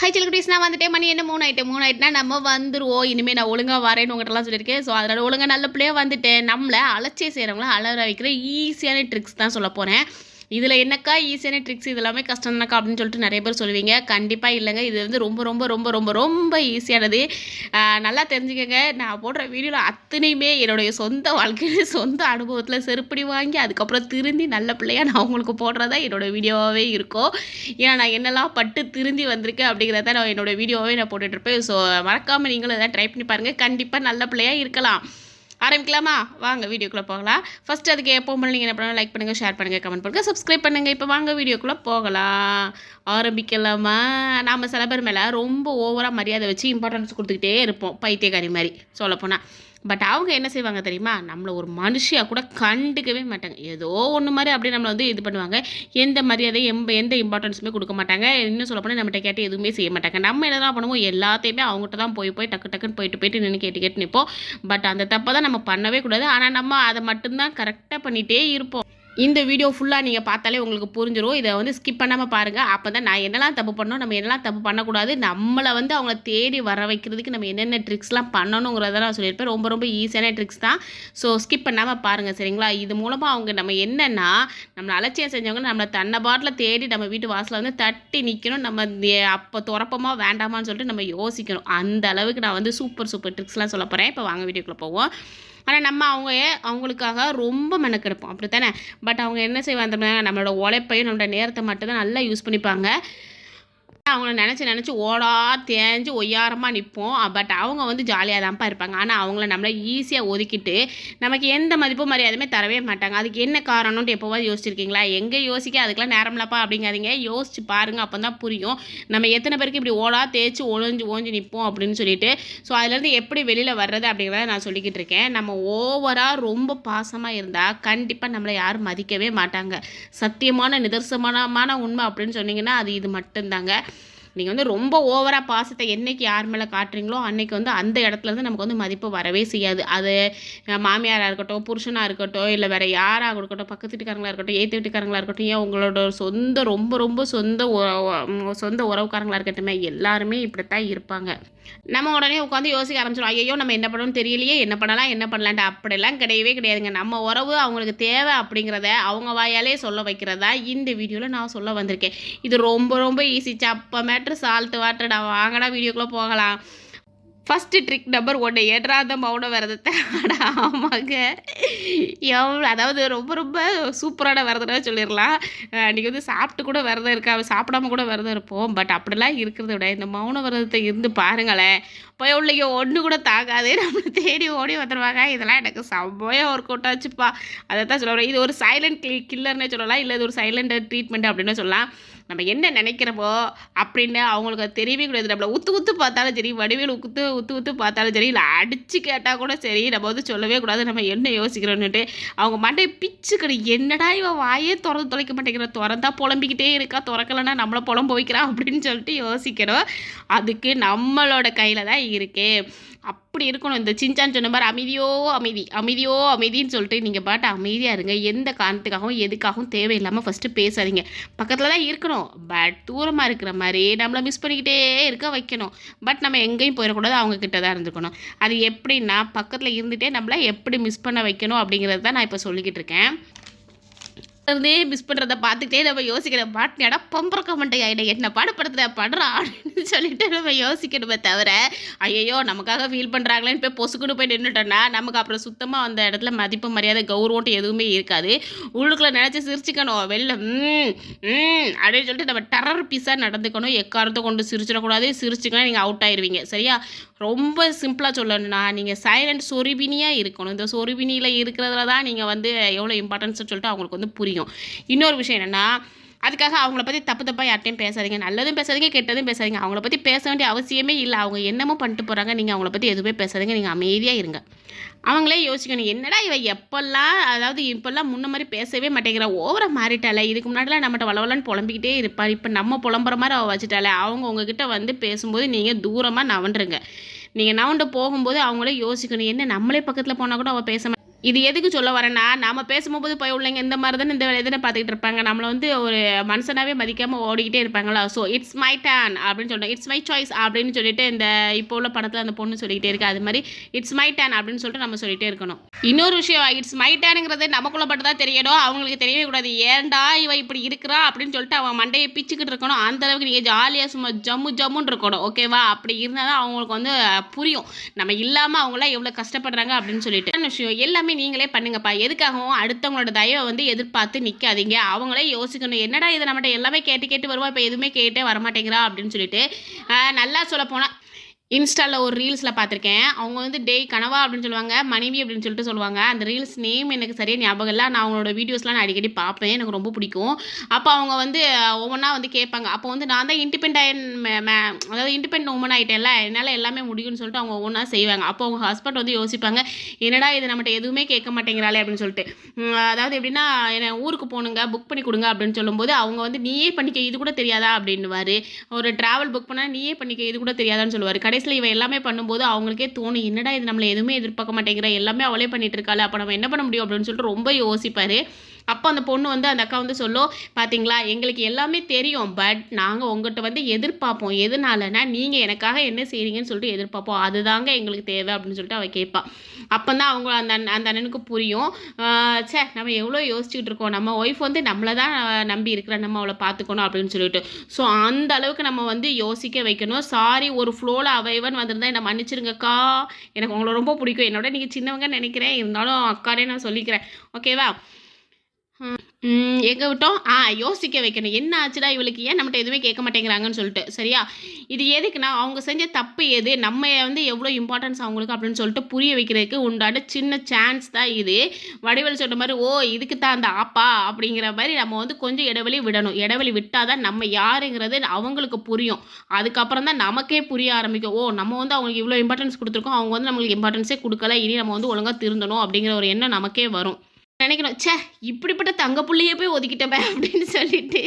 High சிலக்குட்டீஸ் நான் வந்துட்டேன். மணி என்ன? மூணு ஆயிட்டு. மூணு ஆகிட்டுனா நம்ம வந்துருவோம். இனிமேல் நான் ஒழுங்காக வரேன்னு உங்கள்கிட்டலாம் சொல்லியிருக்கேன். ஸோ அதனால் ஒழுங்காக நல்ல பிள்ளையாக வந்துட்டேன். நம்மளை அலட்சியம் செய்கிறவங்கள அலற வைக்கிற ஈஸியான ட்ரிக்ஸ் தான் சொல்ல போகிறேன் இதில் என்னக்கா ஈஸியான ட்ரிக்ஸ் இதெல்லாமே கஷ்டம் தானக்கா அப்படின்னு சொல்லிட்டு நிறைய பேர் சொல்லுவீங்க. கண்டிப்பாக இல்லைங்க. இது வந்து ரொம்ப ரொம்ப ரொம்ப ரொம்ப ரொம்ப ஈஸியானது நல்லா தெரிஞ்சுக்கங்க. நான் போடுற வீடியோவில் அத்தனையுமே என்னுடைய சொந்த வாழ்க்கையில் சொந்த அனுபவத்தில் செருப்படி வாங்கி அதுக்கப்புறம் திருந்தி நல்ல பிள்ளையாக நான் உங்களுக்கு போடுறதா என்னோடய வீடியோவாகவே இருக்கும். ஏன்னா நான் என்னெல்லாம் பட்டு திருந்தி வந்திருக்கேன் அப்படிங்கிறத நான் என்னோட வீடியோவே நான் போட்டுட்ருப்பேன் ஸோ மறக்காமல் நீங்களும் எதாவது ட்ரை பண்ணி பாருங்கள் கண்டிப்பாக நல்ல பிள்ளையாக இருக்கலாம். ஆரம்பிக்கலாமா? வாங்க வீடியோக்குள்ளே போகலாம். ஃபஸ்ட்டு அதுக்கு எப்போ நீங்கள் என்ன பண்ணலாம் லைக் பண்ணுங்கள் ஷேர் பண்ணுங்கள் கமெண்ட் பண்ணுங்கள் சப்ஸ்கிரைப் பண்ணுங்கள் இப்போ வாங்க வீடியோக்குள்ளே போகலாம். ஆரம்பிக்கலாமா? நாம் சில பேர் மேலே ரொம்ப ஓவராக மரியாதை வச்சு இம்பார்ட்டன்ஸ் கொடுத்துக்கிட்டே இருப்போம் பைத்தியக்காரி மாதிரி சொல்லப்போனால் பட் அவங்க என்ன செய்வாங்க தெரியுமா? நம்மளை ஒரு மனுஷியாக கூட கண்டுக்கவே மாட்டாங்க. ஏதோ ஒன்று மாதிரி அப்படியே நம்மளை வந்து இது பண்ணுவாங்க. எந்த மரியாதையும் எம்ப எந்த இம்பார்ட்டன்ஸுமே கொடுக்க மாட்டாங்க. இன்னும் சொல்ல போனால் நம்மகிட்ட கேட்டு எதுவுமே செய்ய மாட்டாங்க. நம்ம என்ன தான் பண்ணுவோம் எல்லாத்தையுமே அவங்ககிட்ட தான் போய் போய் டக்கு டக்குன்னு போயிட்டு போயிட்டு நின்று கேட்டு கேட்டு நிற்போம் பட் அந்த தப்பை தான் நம்ம பண்ணவே கூடாது. ஆனால் நம்ம அதை மட்டும்தான் கரெக்டாக பண்ணிகிட்டே இருப்போம். இந்த வீடியோ ஃபுல்லாக நீங்கள் பார்த்தாலே உங்களுக்கு புரிஞ்சிடும் இதை வந்து ஸ்கிப் பண்ணாமல் பாருங்கள் அப்போ தான் நான் என்னெல்லாம் தப்பு பண்ணோம் நம்ம என்னெல்லாம் தப்பு பண்ணக்கூடாது நம்மளை வந்து அவங்கள தேடி வர வைக்கிறதுக்கு நம்ம என்னென்ன ட்ரிக்ஸ்லாம் பண்ணணுங்கிறத நான் சொல்லியிருப்பேன். ரொம்ப ரொம்ப ஈஸியான ட்ரிக்ஸ் தான். ஸோ ஸ்கிப் பண்ணாமல் பாருங்கள் சரிங்களா? இது மூலமாக அவங்க நம்ம என்னென்னா நம்மளை அலட்சியம் செஞ்சவங்க நம்மளை தன்னை பாட்டில் தேடி நம்ம வீட்டு வாசலில் வந்து தட்டி நிற்கணும் நம்ம அப்போ துறப்பமா வேண்டாமான்னு சொல்லிட்டு நம்ம யோசிக்கணும். அந்த அளவுக்கு நான் வந்து சூப்பர் சூப்பர் ட்ரிக்ஸ்லாம் சொல்ல போகிறேன் இப்போ வாங்க வீடியோக்குள்ளே போவோம். ஆனால் நம்ம அவங்க அவங்களுக்காக ரொம்ப மெனக்கெடுப்போம். அப்படி தானே பட் அவங்க என்ன செய்வாங்க நம்மளோட உழைப்பையும் நம்மளோட நேரத்தை மட்டும்தான் நல்லா யூஸ் பண்ணிப்பாங்க. அவங்கள நினச்சி நினச்சி ஓடா தேஞ்சு ஒய்யாரமாக நிற்போம் பட் அவங்க வந்து ஜாலியாக தான்ப்பா இருப்பாங்க. ஆனால் அவங்கள நம்மளை ஈஸியாக ஒதுக்கிட்டு நமக்கு எந்த மதிப்பும் மரியாதையுமே தரவே மாட்டாங்க. அதுக்கு என்ன காரணம்னு எப்போவாது யோசிச்சிருக்கீங்களா? எங்கே யோசிக்க? அதுக்கெல்லாம் நேரம்லப்பா அப்படிங்காதீங்க. யோசிச்சு பாருங்கள் அப்போ தான் புரியும். நம்ம எத்தனை பேருக்கு இப்படி ஓடா தேய்ச்சி ஒளிஞ்சு ஓஞ்சு நிற்போம் அப்படின்னு சொல்லிட்டு. ஸோ அதுலேருந்து எப்படி வெளியில் வர்றது அப்படிங்கிறத நான் சொல்லிக்கிட்டு இருக்கேன். நம்ம ஓவராக ரொம்ப பாசமாக இருந்தால் கண்டிப்பாக நம்மளை யாரும் மதிக்கவே மாட்டாங்க. சத்தியமான நிதர்சனமான உண்மை அப்படின்னு சொன்னீங்கன்னா அது இது மட்டும்தாங்க. நீங்கள் வந்து ரொம்ப ஓவராக பாசத்தை என்றைக்கு யார் மேலே காட்டுறீங்களோ அன்றைக்கி வந்து அந்த இடத்துல இருந்து நமக்கு வந்து மதிப்பு வரவே செய்யாது. அது மாமியாராக இருக்கட்டும் புருஷனாக இருக்கட்டும் இல்லை வேறு யாராக இருக்கட்டும் பக்கத்து வீட்டுக்காரங்களாக இருக்கட்டும் ஏற்று வீட்டுக்காரங்களாக இருக்கட்டும் ஏன் உங்களோட சொந்த ரொம்ப ரொம்ப சொந்த சொந்த உறவுக்காரங்களாக இருக்கட்டும் எல்லாருமே இப்படித்தான் இருப்பாங்க. நம்ம உடனே உட்காந்து யோசிக்க ஆரம்பிச்சிடும் ஐயோ நம்ம என்ன பண்ணணும்னு தெரியலையே என்ன பண்ணலாம் என்ன பண்ணலான்ட்டு. அப்படிலாம் கிடையவே கிடையாதுங்க. நம்ம உறவு அவங்களுக்கு தேவை அப்படிங்கிறத அவங்க வாயாலே சொல்ல வைக்கிறதா இந்த வீடியோவில் நான் சொல்ல வந்திருக்கேன். இது ரொம்ப ரொம்ப ஈஸி சப்பமே வாட்ரு சால்ட்டு வாட்டர் நான் வாங்கடா வீடியோக்குள்ளே போகலாம். ஃபஸ்ட்டு ட்ரிக் நம்பர் ஒன்று ஏற்றாத மௌன விரதத்தை ஆமாங்க. எவ்வளோ அதாவது ரொம்ப ரொம்ப சூப்பரான விரதம்னா சொல்லிடலாம். நீங்கள் வந்து சாப்பிட்டு கூட விரதம் இருக்கா சாப்பிடாம கூட விரதம் இருப்போம். பட் அப்படிலாம் இருக்கிறத விட இந்த மௌன விரதத்தை இருந்து பாருங்களேன். போய் உள்ளே ஒன்று கூட தாக்காது நம்மளை தேடி ஓடி வந்துடுவாங்க இதெல்லாம் எனக்கு செம்மையாக ஒர்க் அவுட் ஆச்சுப்பா. அதை தான் சொல்லுவேன் இது ஒரு சைலண்ட் கில்லர்னே சொல்லலாம். இல்லை இது ஒரு சைலண்ட் ட்ரீட்மெண்ட் அப்படின்னு சொல்லலாம். நம்ம என்ன நினைக்கிறோமோ அப்படின்னு அவங்களுக்கு அது தெரியவே கூடாது. நம்மளை உத்து உத்து பார்த்தாலும் சரி வடிவேல் உத்து உத்து உத்து பார்த்தாலும் சரி இல்லை அடித்து கேட்டால் கூட சரி நம்ம வந்து சொல்லவே கூடாது. நம்ம என்ன யோசிக்கிறோன்னுட்டு அவங்க மண்டை பிச்சுக்கணும் என்னடா இவன் வாயே திறந்து தொலைக்க மாட்டேங்கிற? திறந்தா புலம்பிக்கிட்டே இருக்கா? திறக்கலைன்னா நம்மளை புலம்ப வைக்கிறான் அப்படின்னு சொல்லிட்டு யோசிக்கிறோம் அதுக்கு நம்மளோட கையில் தான் இருக்கு. அப்படி இருக்கணும்? இந்த சிஞ்சான் சொன்ன மாதிரி அமைதியோ அமைதி அமைதியோ அமைதின்னு சொல்லிட்டு நீங்கள் பாட்டு அமைதியாக இருங்க. எந்த காரணத்துக்காகவும் எதுக்காகவும் தேவையில்லாமல் ஃபஸ்ட்டு பேசாதீங்க. பக்கத்தில் தான் இருக்கணும். பட் தூரமாக இருக்கிற மாதிரி நம்மளை மிஸ் பண்ணிக்கிட்டே இருக்க வைக்கணும். பட் நம்ம எங்கேயும் போயிடக்கூடாது. அவங்கக்கிட்ட தான் இருந்துக்கணும். அது எப்படின்னா பக்கத்தில் இருந்துகிட்டே நம்மளை எப்படி மிஸ் பண்ண வைக்கணும் அப்படிங்கிறது தான் நான் இப்போ சொல்லிக்கிட்டு இருக்கேன். இருந்தே மிஸ் பண்ணுறத பார்த்துக்கிட்டே நம்ம யோசிக்கிற பாட்டினடா பம்பர கமெண்ட்டையா என்ன என்ன பாடுபடுத்துற படுறா அப்படின்னு சொல்லிட்டு நம்ம யோசிக்கணுமே தவிர ஐயோ நமக்காக ஃபீல் பண்ணுறாங்களேன்னு போய் பொசுக்குன்னு போய் நின்றுட்டோன்னா நமக்கு அப்புறம் சுத்தமாக அந்த இடத்துல மதிப்பு மரியாதை கௌரவம் எதுவுமே இருக்காது. உள்ளுக்குள்ளே நினச்சி சிரிச்சுக்கணும் வெளில ம் அப்படின்னு சொல்லிட்டு நம்ம டெரர் பீஸாக நடந்துக்கணும். எக்காரத்தை கொண்டு சிரிச்சிடக்கூடாது. சிரிச்சுக்கணும் நீங்கள் அவுட் ஆயிடுவீங்க சரியா? ரொம்ப சிம்பிளாக சொல்லணும்னா நீங்கள் சைலண்ட் சொருபினியாக இருக்கணும். இந்த சொருபினியில் இருக்கிறதுல தான் நீங்கள் வந்து எவ்வளோ இம்பார்ட்டன்ஸ்னு சொல்லிட்டு அவங்களுக்கு வந்து புரியும். இன்னொரு விஷயம் என்னென்னா அதுக்காக அவங்கள பற்றி தப்பு தப்பாக யார்ட்டையும் பேசாதீங்க. நல்லதும் பேசாதீங்க கெட்டதும் பேசாதீங்க. அவங்கள பற்றி பேச வேண்டிய அவசியமே இல்லை. அவங்க என்னமோ பண்ணிட்டு போகிறாங்க நீங்கள் அவங்கள பற்றி எதுவுமே பேசாதீங்க. நீங்கள் அமைதியாக இருங்க. அவங்களே யோசிக்கணும். என்னடா இவ எப்போல்லாம் அதாவது இப்போல்லாம் முன்ன மாதிரி பேசவே மாட்டேங்கிறா. ஓவரை மாறிட்டாளே. இதுக்கு முன்னாடிலாம் நம்மகிட்ட வளவலன்னு புலம்பிக்கிட்டே இருப்பார் இப்போ நம்ம புலம்புற மாதிரி அவள் வச்சுட்டாளே. அவங்க உங்ககிட்ட வந்து பேசும்போது நீங்கள் தூரமாக நவண்டுருங்க. நீங்கள் நவண்டு போகும்போது அவங்களே யோசிக்கணும். என்ன நம்மளே பக்கத்தில் போனால் கூட அவள் பேச இது எதுக்கு சொல்ல வரேன்னா நம்ம பேசும்போது போய் உள்ளவங்க இந்த மாதிரி தானே இந்த வேலையை பார்த்துக்கிட்டு இருப்பாங்க. நம்மளை வந்து ஒரு மனுஷனாகவே மதிக்காமல் ஓடிக்கிட்டே இருப்பாங்களா? ஸோ இட்ஸ் மை டேன் அப்படின்னு சொல்லிட்டு இட்ஸ் மை சாய்ஸ் அப்படின்னு சொல்லிட்டு இந்த இப்போ உள்ள படத்தில் அந்த பொண்ணு சொல்லிக்கிட்டே இருக்கு. அது மாதிரி இட்ஸ் மை டேன் அப்படின்னு சொல்லிட்டு நம்ம சொல்லிகிட்டே இருக்கணும். இன்னொரு விஷயம் இட்ஸ் மை டேனுங்கிறது நமக்குள்ள மட்டும் தான் தெரியணும் அவங்களுக்கு தெரியவே கூடாது. ஏன்டா இவ இப்படி இருக்கிறா அப்படின்னு சொல்லிட்டு அவன் மண்டையை பிச்சுக்கிட்டு இருக்கணும். அந்த அளவுக்கு நீங்கள் ஜாலியாக சும்மா ஜம்மு ஜம்முன்னு இருக்கணும் ஓகேவா அப்படி இருந்தால் தான் அவங்களுக்கு வந்து புரியும். நம்ம இல்லாமல் அவங்களாம் எவ்வளோ கஷ்டப்படுறாங்க அப்படின்னு சொல்லிட்டு. விஷயம் எல்லாமே நீங்களே பண்ணுங்கப்பா. எதுக்காகவும் அடுத்தவங்களோட தயவை வந்து எதிர்பார்த்து நிற்காதீங்க அவங்களே யோசிக்கணும். என்னடா இதை நம்மகிட்ட எல்லாமே கேட்டு கேட்டு வருவா? இப்போ எதுவுமே கேட்டே வரமாட்டேங்கிறா? அப்படின்னு சொல்லிட்டு நல்லா சொல்ல போனால் இன்ஸ்டாவில் ஒரு ரீல்ஸில் பார்த்துருக்கேன் அவங்க வந்து டேய் கனவா அப்படின்னு சொல்லுவாங்க மனைவி அப்படின்னு சொல்லிட்டு சொல்லுவாங்க. அந்த ரீல்ஸ் நேம் எனக்கு சரியாக ஞாபகம் இல்லை. நான் அவங்களோட வீடியோஸ்லாம் நான் அடிக்கடி பார்ப்பேன் எனக்கு ரொம்ப பிடிக்கும். அப்போ அவங்க வந்து ஒவ்வொன்றா வந்து கேட்பாங்க. அப்போ வந்து நான் தான் இண்டிபெண்ட் அதாவது இண்டிபெண்ட் உமன் ஆகிட்டேன்ல என்னால் எல்லாமே முடியும்னு சொல்லிட்டு அவங்க ஒவ்வொன்றா செய்வாங்க. அப்போ அவங்க ஹஸ்பண்ட் வந்து யோசிப்பாங்க என்னடா இது? நம்மகிட்ட எதுவுமே கேட்க மாட்டேங்கிறாளே அப்படின்னு சொல்லிட்டு. அதாவது எப்படின்னா என்ன ஊருக்கு போகணுங்க புக் பண்ணி கொடுங்க அப்படின்னு சொல்லும்போது அவங்க வந்து நீயே பண்ணிக்க இது கூட தெரியாதா? அப்படின்னுவார். ஒரு ட்ராவல் புக் பண்ணால் நீயே பண்ணிக்க இது கூட தெரியாதான்னு சொல்லுவார். கடைசியில் இவ எல்லாமே பண்ணும்போது அவங்களுக்கே தோணும் என்னடா இது நம்மளை எதுவுமே எதிர்பார்க்க மாட்டேங்கிற எல்லாமே அவளே பண்ணிட்டு இருக்காள் அப்போ நம்ம என்ன பண்ண முடியும்? அப்படின்னு சொல்லிட்டு ரொம்ப யோசிப்பார். அப்போ அந்த பொண்ணு வந்து அந்த அக்கா வந்து சொல்லும் பார்த்தீங்களா எங்களுக்கு எல்லாமே தெரியும் பட் நாங்கள் உங்கள்கிட்ட வந்து எதிர்பார்ப்போம். எதனாலனா நீங்கள் எனக்காக என்ன செய்கிறீங்கன்னு சொல்லிட்டு எதிர்பார்ப்போம். அதுதாங்க எங்களுக்கு தேவை அப்படின்னு சொல்லிட்டு அவள் கேட்பா அப்போ தான் அவங்க அந்த அண்ணன் அந்த அண்ணனுக்கு புரியும். சே ச்சே நம்ம எவ்வளோ யோசிச்சுக்கிட்டு இருக்கோம். நம்ம ஒய்ஃப் வந்து நம்மளை தான் நம்பி இருக்கிற நம்ம அவளை பார்த்துக்கணும் அப்படின்னு சொல்லிட்டு. ஸோ அந்த அளவுக்கு நம்ம வந்து யோசிக்க வைக்கணும். சாரி ஒரு ஃப்ளோவில் அவைவன் வந்திருந்தா என்னை மன்னிச்சிருங்கக்கா. எனக்கு உங்களை ரொம்ப பிடிக்கும். என்னோட நீங்கள் சின்னவங்க நினைக்கிறேன். இருந்தாலும் அக்கானே நான் சொல்லிக்கிறேன். ஓகேவா எங்கே விட்டோம்? ஆ யோசிக்க வைக்கணும். என்ன ஆச்சுடா இவளுக்கு? ஏன் நம்மகிட்ட எதுவுமே கேட்க மாட்டேங்கிறாங்கன்னு சொல்லிட்டு. சரியா? இது எதுக்குன்னா அவங்க செஞ்ச தப்பு எது? நம்ம வந்து எவ்வளோ இம்பார்ட்டன்ஸ் அவங்களுக்கு அப்படின்னு சொல்லிட்டு புரிய வைக்கிறதுக்கு உண்டான சின்ன சான்ஸ் தான் இது. வடிவல் சொல்கிற மாதிரி ஓ இதுக்கு தான் அந்த ஆப்பா? அப்படிங்கிற மாதிரி நம்ம வந்து கொஞ்சம் இடைவெளி விடணும். இடைவெளி விட்டால் தான் நம்ம யாருங்கிறது அவங்களுக்கு புரியும். அதுக்கப்புறம் தான் நமக்கே புரிய ஆரம்பிக்கும். ஓ நம்ம வந்து அவங்களுக்கு இவ்வளோ இம்பார்ட்டன்ஸ் கொடுத்துருக்கோம். அவங்க வந்து நம்மளுக்கு இம்பார்ட்டன்ஸே கொடுக்கல. இனி நம்ம வந்து ஒழுங்காக திருந்தணும் அப்படிங்கிற ஒரு எண்ணம் நமக்கே வரும். நினைக்கணும் ச்சே இப்படிப்பட்ட தங்க பிள்ளையே போய் ஒதுக்கிட்டமே அப்படின்னு சொல்லிட்டு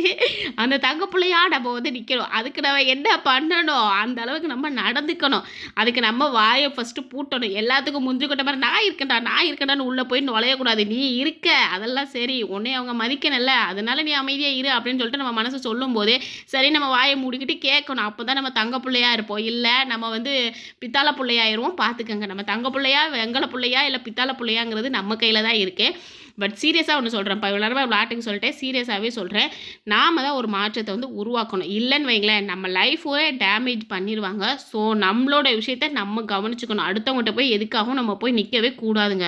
அந்த தங்க பிள்ளையா நம்ம வந்து நிற்கணும் அதுக்கு நம்ம என்ன பண்ணணும்? அந்த அளவுக்கு நம்ம நடந்துக்கணும். அதுக்கு நம்ம வாயை ஃபஸ்ட்டு பூட்டணும். எல்லாத்துக்கும் முந்திக்கிட்ட மாதிரி நான் இருக்கேன்டா நான் இருக்கேன்டான்னு உள்ளே போய் நுழையக்கூடாது. நீ இருக்க. அதெல்லாம் சரி. உன்னை அவங்க மதிக்கணும்ல. அதனால நீ அமைதியாக இரு அப்படின்னு சொல்லிட்டு நம்ம மனசு சொல்லும் போதே சரி நம்ம வாயை மூடிக்கிட்டு கேட்கணும். அப்போ தான் நம்ம தங்க பிள்ளையா இருப்போம். இல்லை நம்ம வந்து பித்தாள பிள்ளையாயிருவோம். பார்த்துக்கோங்க நம்ம தங்க பிள்ளையா வெங்கல பிள்ளையா இல்லை பித்தாள பிள்ளையாங்கிறது நம்ம கையில் தான் இருக்குது பட் சீரியஸாக ஒன்று சொல்கிறேன் இப்போ இவ்வளோ நேரமாக விளாட்டுக்கு சொல்லிட்டேன். சீரியஸாகவே சொல்கிறேன் நாம தான் ஒரு மாற்றத்தை வந்து உருவாக்கணும். இல்லைன்னு வைங்களேன் நம்ம லைஃபே டேமேஜ் பண்ணிடுவாங்க ஸோ நம்மளோட விஷயத்த நம்ம கவனிச்சுக்கணும். அடுத்தவங்ககிட்ட போய் எதுக்காகவும் நம்ம போய் நிற்கவே கூடாதுங்க.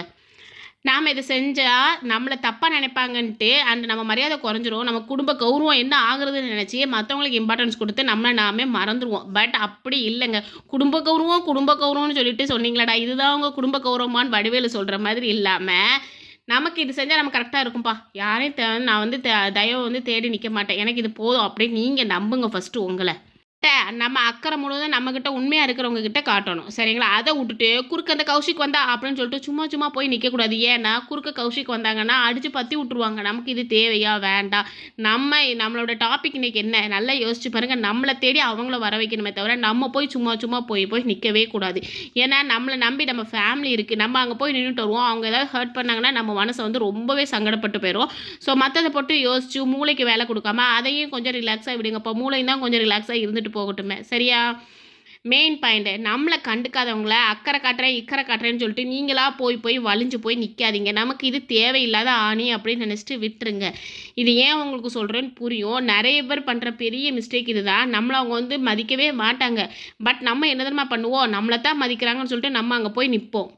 நாம் இதை செஞ்சால் நம்மளை தப்பாக நினைப்பாங்கன்ட்டு அண்ட் நம்ம மரியாதை குறைஞ்சிரும். நம்ம குடும்ப கௌரவம் என்ன ஆகுறதுன்னு நினச்சி மற்றவங்களுக்கு இம்பார்ட்டன்ஸ் கொடுத்து நம்மளை நாமே மறந்துடுவோம் பட் அப்படி இல்லைங்க. குடும்ப கௌரவம் குடும்ப கௌரவம்னு சொல்லிட்டு சொன்னீங்களாடா. இதுதான் அவங்க குடும்ப கௌரவமான்னு வடிவேலு சொல்கிற மாதிரி இல்லாமல் நமக்கு இது செஞ்சால் நம்ம கரெக்டாக இருக்கும்ப்பா யாரையும் தேவை நான் வந்து த தயவு வந்து தேடி நிற்க மாட்டேன். எனக்கு இது போதும் அப்படின்னு நீங்கள் நம்புங்க ஃபஸ்ட்டு உங்களை. நம்ம அக்கறை முழுவதும் நம்மக்கிட்ட உண்மையாக இருக்கிறவங்க கிட்ட காட்டணும். சரிங்களா? அதை விட்டுட்டு குறுக்க அந்த கௌஷிக் வந்தா அப்படின்னு சொல்லிட்டு சும்மா சும்மா போய் நிற்கக்கூடாது ஏன்னா குறுக்க கௌஷிக் வந்தாங்கன்னா அடித்து பற்றி விட்ருவாங்க நமக்கு இது தேவையா? வேண்டாம். நம்ம நம்மளோட டாபிக் இன்னைக்கு என்ன? நல்லா யோசிச்சு பாருங்கள் நம்மளை தேடி அவங்கள வர வைக்கணுமே தவிர நம்ம போய் சும்மா சும்மா போய் போய் நிற்கவே கூடாது. ஏன்னா நம்மளை நம்பி நம்ம ஃபேமிலி இருக்குது நம்ம அங்கே போய் நின்றுட்டு வருவோம். அவங்க ஏதாவது ஹர்ட் பண்ணாங்கன்னா நம்ம மனசை வந்து ரொம்பவே சங்கடப்பட்டு போயிடும் ஸோ மற்றதை போட்டு யோசிச்சு மூளைக்கு வேலை கொடுக்காம அதையும் கொஞ்சம் ரிலாக்ஸாக விடுங்கப்போ. மூளையும் தான் கொஞ்சம் ரிலாக்ஸாக இருந்துட்டு போகட்டுமே. சரியா? மெயின் பாயிண்ட்டு நம்மளை கண்டுக்காதவங்கள அக்கறை காட்டுறேன் இக்கறை காட்டுறேன்னு சொல்லிட்டு நீங்களாக போய் போய் வலிஞ்சு போய் நிற்காதீங்க நமக்கு இது தேவையில்லாத ஆணி அப்படின்னு நினச்சிட்டு விட்டுருங்க. இது ஏன் உங்களுக்கு சொல்கிறேன்னு புரியும். நிறைய பேர் பண்ணுற பெரிய மிஸ்டேக் இதுதான். நம்மளை அவங்க வந்து மதிக்கவே மாட்டாங்க. பட் நம்ம என்ன தெரியுமா பண்ணுவோம்? நம்மளை தான் மதிக்கிறாங்கன்னு சொல்லிட்டு நம்ம அங்கே போய் நிற்போம்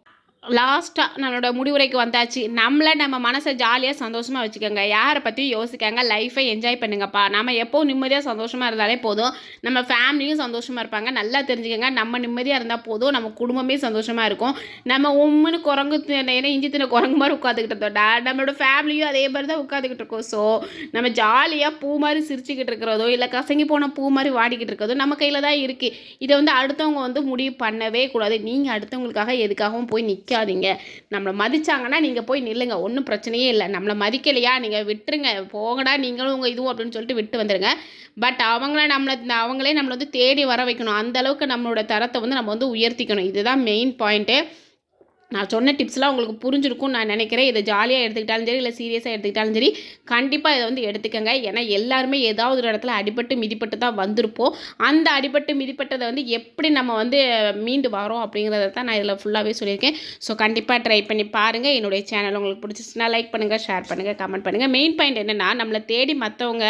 லாஸ்ட்டாக நம்மளோட முடிவுரைக்கு வந்தாச்சு. நம்மளை நம்ம மனசை ஜாலியாக சந்தோஷமாக வச்சுக்கோங்க. யாரை பற்றியும் யோசிக்காங்க. லைஃப்பை என்ஜாய் பண்ணுங்கப்பா. நம்ம எப்போது நிம்மதியாக சந்தோஷமாக இருந்தாலே போதும். நம்ம ஃபேமிலியும் சந்தோஷமாக இருப்பாங்க. நல்லா தெரிஞ்சுக்கோங்க. நம்ம நிம்மதியாக இருந்தால் போதும். நம்ம குடும்பமே சந்தோஷமாக இருக்கும். நம்ம உம்முன்னு குரங்கு தின- ஏன்னா இஞ்சி தின குரங்கு மாதிரி உட்காந்துக்கிட்டு இருந்தோம்டா நம்மளோட ஃபேமிலியும் அதே மாதிரி தான் உட்காந்துக்கிட்டு இருக்கோம். ஸோ நம்ம ஜாலியாக பூ மாதிரி சிரிச்சுக்கிட்டு இருக்கிறதோ இல்லை கசங்கி போன பூ மாதிரி வாடிக்கிட்டு இருக்கிறதோ நம்ம கையில் தான் இருக்குது இதை வந்து அடுத்தவங்க வந்து முடிவு பண்ணவே கூடாது. நீங்கள் அடுத்தவங்களுக்காக எதுக்காகவும் போய் நிற்க நிற்காதீங்க நம்மளை மதிச்சாங்கன்னா நீங்கள் போய் நில்லுங்க. ஒன்றும் பிரச்சனையே இல்லை. நம்மளை மதிக்கலையா? நீங்கள் விட்டுருங்க. போங்கடா நீங்களும் உங்கள் இதுவும் அப்படின்னு சொல்லிட்டு விட்டு வந்துடுங்க பட் அவங்கள நம்மளை அவங்களே நம்மளை வந்து தேடி வர வைக்கணும். அந்த அளவுக்கு நம்மளோட தரத்தை வந்து நம்ம வந்து உயர்த்திக்கணும். இதுதான் மெயின் பாயிண்ட்டு நான் சொன்ன டிப்ஸ்லாம் உங்களுக்கு புரிஞ்சிருக்கும் நான் நினைக்கிறேன். இதை ஜாலியாக எடுத்துக்கிட்டாலும் சரி இல்லை சீரியஸாக எடுத்துக்கிட்டாலும் சரி கண்டிப்பாக இதை வந்து எடுத்துக்கங்க. ஏன்னா எல்லாருமே ஏதாவது ஒரு இடத்துல அடிபட்டு மிதிப்பட்டு தான் வந்திருப்போம். அந்த அடிபட்டு மிதிப்பட்டதை வந்து எப்படி நம்ம வந்து மீண்டு வரோம் அப்படிங்கிறத தான் நான் இதில் ஃபுல்லாகவே சொல்லியிருக்கேன். ஸோ கண்டிப்பாக ட்ரை பண்ணி பாருங்கள் என்னுடைய சேனல் உங்களுக்கு பிடிச்சிச்சுன்னா லைக் பண்ணுங்கள் ஷேர் பண்ணுங்கள் கமெண்ட் பண்ணுங்கள் மெயின் பாயிண்ட் என்னென்னா நம்மளை தேடி மற்றவங்க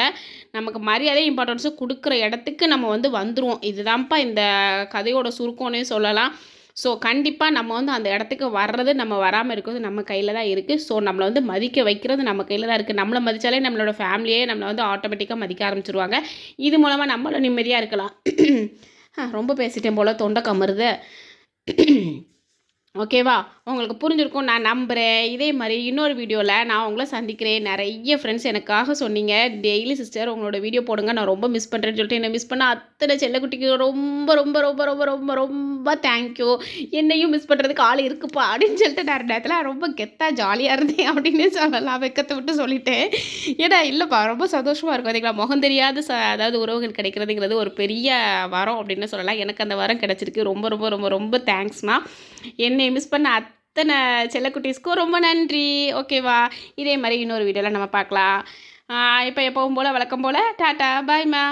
நமக்கு மரியாதை இம்பார்ட்டன்ஸும் கொடுக்குற இடத்துக்கு நம்ம வந்து வந்துடுவோம் இதுதான்ப்பா இந்த கதையோட சுருக்கம்னே சொல்லலாம். ஸோ கண்டிப்பாக நம்ம வந்து அந்த இடத்துக்கு வர்றது நம்ம வராமல் இருக்கிறது நம்ம கையில் தான் இருக்குது ஸோ நம்மளை வந்து மதிக்க வைக்கிறது நம்ம கையில் தான் இருக்குது நம்மளை மதித்தாலே நம்மளோட ஃபேமிலியே நம்மளை வந்து ஆட்டோமேட்டிக்காக மதிக்க ஆரம்பிச்சிருவாங்க. இது மூலமாக நம்மளும் நிம்மதியாக இருக்கலாம். ரொம்ப பேசிட்டேன் போல் தொண்டை கமருது. ஓகேவா? உங்களுக்கு புரிஞ்சிருக்கும் நான் நம்புகிறேன் இதே மாதிரி இன்னொரு வீடியோவில் நான் உங்களை சந்திக்கிறேன். நிறைய ஃப்ரெண்ட்ஸ் எனக்காக சொன்னீங்க. டெய்லி சிஸ்டர் உங்களோட வீடியோ போடுங்க. நான் ரொம்ப மிஸ் பண்ணுறேன்னு சொல்லிட்டு என்னை மிஸ் பண்ண அத்தனை செல்லக்குட்டிக்கு ரொம்ப ரொம்ப ரொம்ப ரொம்ப ரொம்ப ரொம்ப தேங்க்யூ என்னையும் மிஸ் பண்ணுறதுக்கு ஆள் இருக்குப்பா அப்படின்னு சொல்லிட்டு நான் நேரத்தில் ரொம்ப கெத்தாக ஜாலியாக இருந்தேன் அப்படின்னு சொல்லலாம். வெக்கத்தை விட்டு சொல்லிட்டேன். ஏன்னா இல்லைப்பா ரொம்ப சந்தோஷமாக இருக்கும். அதுங்களா முகம் தெரியாத ச அதாவது உறவுகள் கிடைக்கிறதுங்கிறது ஒரு பெரிய வரம் அப்படின்னு சொல்லலாம். எனக்கு அந்த வரம் கிடச்சிருக்கு. ரொம்ப ரொம்ப ரொம்ப ரொம்ப தேங்க்ஸ்மா என்னை மிஸ் பண்ண அத்தனை செல்லக்குட்டீஸ்க்கும் ரொம்ப நன்றி. ஓகேவா இதே மாதிரி இன்னொரு வீடியோவில் நம்ம பார்க்கலாம். இப்போ எப்பவும் போல் வழக்கம் போல் டாட்டா பாய்மா